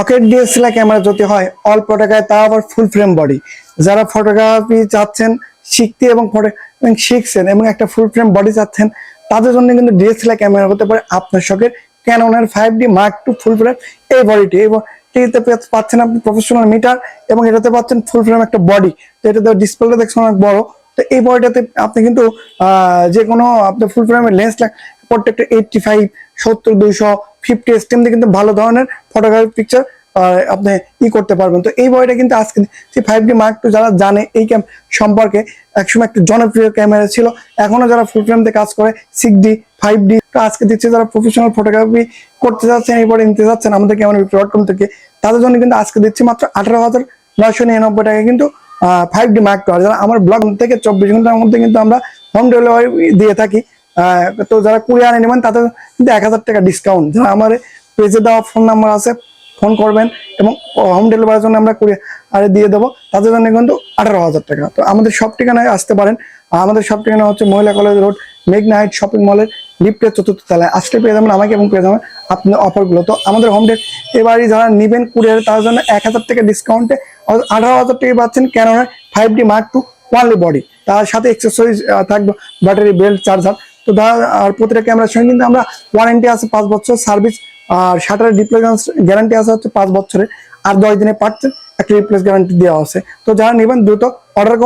শখের DSLR camera যদি হয়, অল্প টাকায় তা আবার ফুল ফ্রেম বডি যারা ফটোগ্রাফি চাচ্ছেন, শিখতে এবং ফটো শিখছেন এবং একটা ফুল ফ্রেম বডি চাচ্ছেন, তাদের জন্য কিন্তু ডিএসএলআর ক্যামেরা হতে পারে আপনার শখের ক্যাননের five D mark two full frame এই বডিটি এবং এটাতে পাচ্ছেন আপনি প্রফেশনাল মিটার এবং এটাতে পাচ্ছেন ফুল ফ্রেম একটা বডি তো এটাতে ডিসপ্লেটা দেখছেন অনেক বড়। তো এই বডিটাতে আপনি কিন্তু যে কোনো আপনি ফুল ফ্রেমের লেন্স প্রত্যেকটা এইটটি ফাইভ সত্তর, দুইশো ফিফটি এসটিএম দিয়ে কিন্তু ভালো ধরনের ফটোগ্রাফি পিকচার আপনি ই করতে পারবেন। তো এই বইটা কিন্তু আজকে সেই ফাইভ ডি মার্ক টু যারা জানে, এই ক্যাম সম্পর্কে একসময় একটা জনপ্রিয় ক্যামেরা ছিল, এখনও যারা ফুল ফ্রেম কাজ করে সিক্স ডি ফাইভ ডি আজকে দিচ্ছে যারা প্রফেশনাল ফটোগ্রাফি করতে যাচ্ছেন, এই বডি নিতে যাচ্ছেন, আমাদের ক্যামেরা ডট কম থেকে, তাদের জন্য কিন্তু আজকে দিচ্ছি মাত্র আঠারো হাজার নয়শো নিরানব্বই টাকা কিন্তু ফাইভ ডি মার্ক টু আর যারা আমার ব্লগ থেকে চব্বিশ ঘণ্টার মধ্যে কিন্তু আমরা হোম ডেলিভারি দিয়ে থাকি তো যারা কুড়ি আনে নেবেন, তাদের কিন্তু এক হাজার টাকা ডিসকাউন্ট আমার পেজে দেওয়া ফোন নাম্বার আছে ফোন করবেন এবং হোম ডেলিভারির জন্য আমরা কুড়িয়ে আরে দিয়ে দেবো। তাদের জন্য কিন্তু আঠারো হাজার টাকা। তো আমাদের সব ঠিকানায় আসতে পারেন। আমাদের সব ঠিকানা হচ্ছে মহিলা কলেজ রোড, মেঘনা হাইট শপিং মলের লিফটের চতুর্থ তলায়। আসলে পেয়ে যাবেন আমাকে এবং পেয়ে যাবেন আপনার অফারগুলো। তো আমাদের হোম ডে এবারই যারা নেবেন কুরিয়ার তার জন্য এক হাজার টাকা ডিসকাউন্টে আঠারো হাজার টাকা পাচ্ছেন কেননা five D mark two only body তার সাথে এক্সেসরিজ থাকবে ব্যাটারি বেল্ট চার্জার তো আর প্রতিটা ক্যামেরার সঙ্গে কিন্তু আমরা ওয়ারেন্টি আছে পাঁচ বছর সার্ভিস আর শাটারের রিপ্লেস গ্যারান্টি আছে হচ্ছে পাঁচ বছরে আর দশ দিনে পাচ্ছেন একটা রিপ্লেস গ্যারান্টি দেওয়া আছে। তো যারা নেবেন দ্রুত অর্ডার